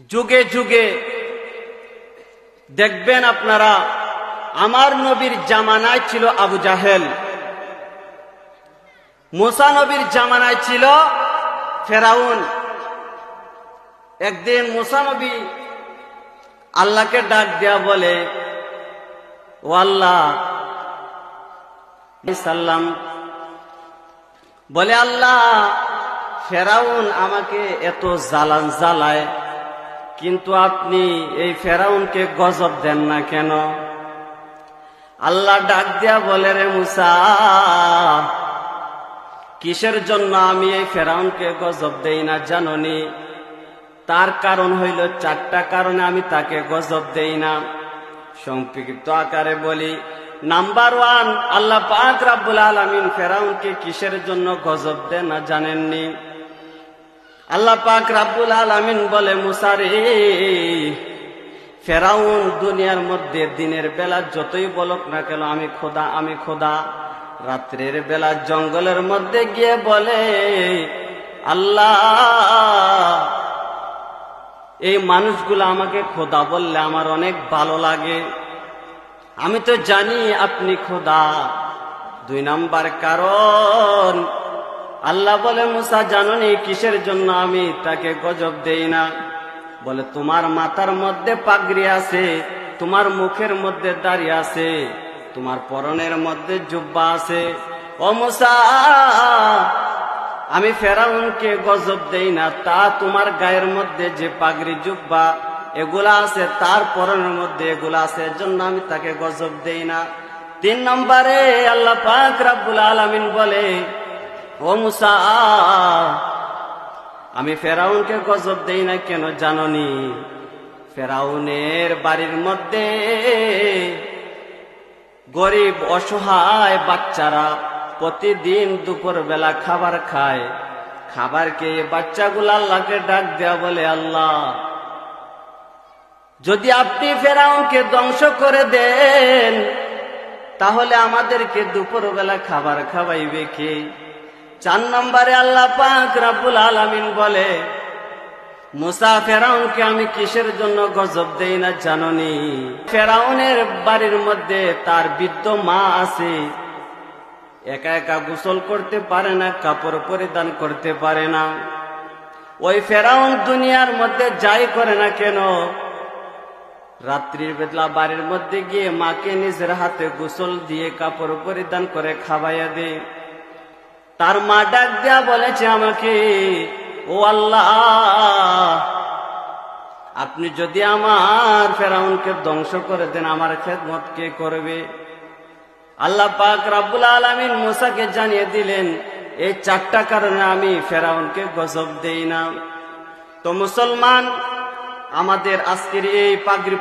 যুগে যুগে দেখবেন আপনারা, আমার নবীর জামানায় ছিল আবু জাহেল। মুসা নবীর জামানায় ছিল ফেরাউন। একদিন মুসা নবী আল্লাহকে ডাক দেয়া বলে, ও আল্লাহ সাল্লাম বলে, আল্লাহ, ফেরাউন আমাকে এত জ্বালান জ্বালায় কিন্তু আপনি এই ফেরাউনকে গজব দেন না কেন? আল্লাহ ডাক দিয়া বলে, রে মুসা, কিসের জন্য আমি এই ফেরাউনকে গজব দেই না জাননি? তার কারণ হইল চারটা কারণে আমি তাকে গজব দেই না। সংক্ষিপ্ত আকারে বলি, নাম্বার ওয়ান, আল্লাহ পাক রাব্বুল আলামিন ফেরাউনকে কিসের জন্য গজব দেন না জানেননি? আল্লাহ পাক রাব্বুল আলামিন বলে মুসারে ফেরাউন দুনিয়ার মধ্যে দিনের বেলা যতই বলক না কেন, আমি খোদা আমি খোদা। রাত্রের বেলা জঙ্গলের মধ্যে গিয়ে বলে, আল্লাহ, এই মানুষগুলো আমাকে খোদা বললে আমার অনেক ভালো লাগে। আমি তো জানি আপনি খোদা। দুই নাম্বার কারণ আল্লাহ বলে, মুসা, জাননি কিসের জন্য আমি তাকে গজব দেই না? বলে, তোমার মাথার মধ্যে পাগড়ি আছে, তোমার মুখের মধ্যে দাড়ি আছে, তোমার পরনের মধ্যে জুব্বা আছে। ও মুসা, আমি ফেরাউনকে গজব দেই না, তা তোমার গায়ের মধ্যে যে পাগড়ি, জুব্বা এগুলা আছে, তার পরনের মধ্যে এগুলা আছে এর জন্য আমি তাকে গজব দেই না। তিন নম্বরে আল্লাহ পাক রাব্বুল আলামিন বলে ও মুসা, আমি ফেরাউনকে গজব দেই না কেন জাননি? ফেরাউনের বাড়ির মধ্যে গরিব, অসহায় বাচ্চারা প্রতিদিন দুপুর বেলা খাবার খায়। খাবার খেয়ে বাচ্চাগুলো আল্লাহকে ডাক দেয়া বলে, আল্লাহ, যদি আপনি ফেরাউনকে ধ্বংস করে দেন, তাহলে আমাদেরকে দুপুরবেলা খাবার খাওয়াইবে কে? চার নম্বরে আল্লাহ পাক রাব্বুল আলামিন বলে, মুসা ফেরাউনকে আমি কিসের জন্য গজব দেই না জাননি? ফেরাউনের বাড়ির মধ্যে তার বৃদ্ধ মা আছে। একা একা গোসল করতে পারে না, কাপড় পরিধান করতে পারে না। ওই ফেরাউন দুনিয়ার মধ্যে যাই করে না কেন? রাত্রির বেলা বাড়ির মধ্যে গিয়ে মাকে নিজের হাতে গোসল দিয়ে কাপড় পরিধান করে খাওয়াইয়া দে তার মা ডাক দেয়া বলেছে আমাকে, ও আল্লাহ, আপনি যদি আমার ফেরাউনকে ধ্বংস করে দেন, আমার খেদমত কে করবে? আল্লাহ পাক রাব্বুল আলামিন মুসাকে জানিয়ে দিলেন, এই চারটা কারণে আমি ফেরাউনকে গজব দেই না। তো মুসলমান, আমাদের আজকের এই পাগড়ি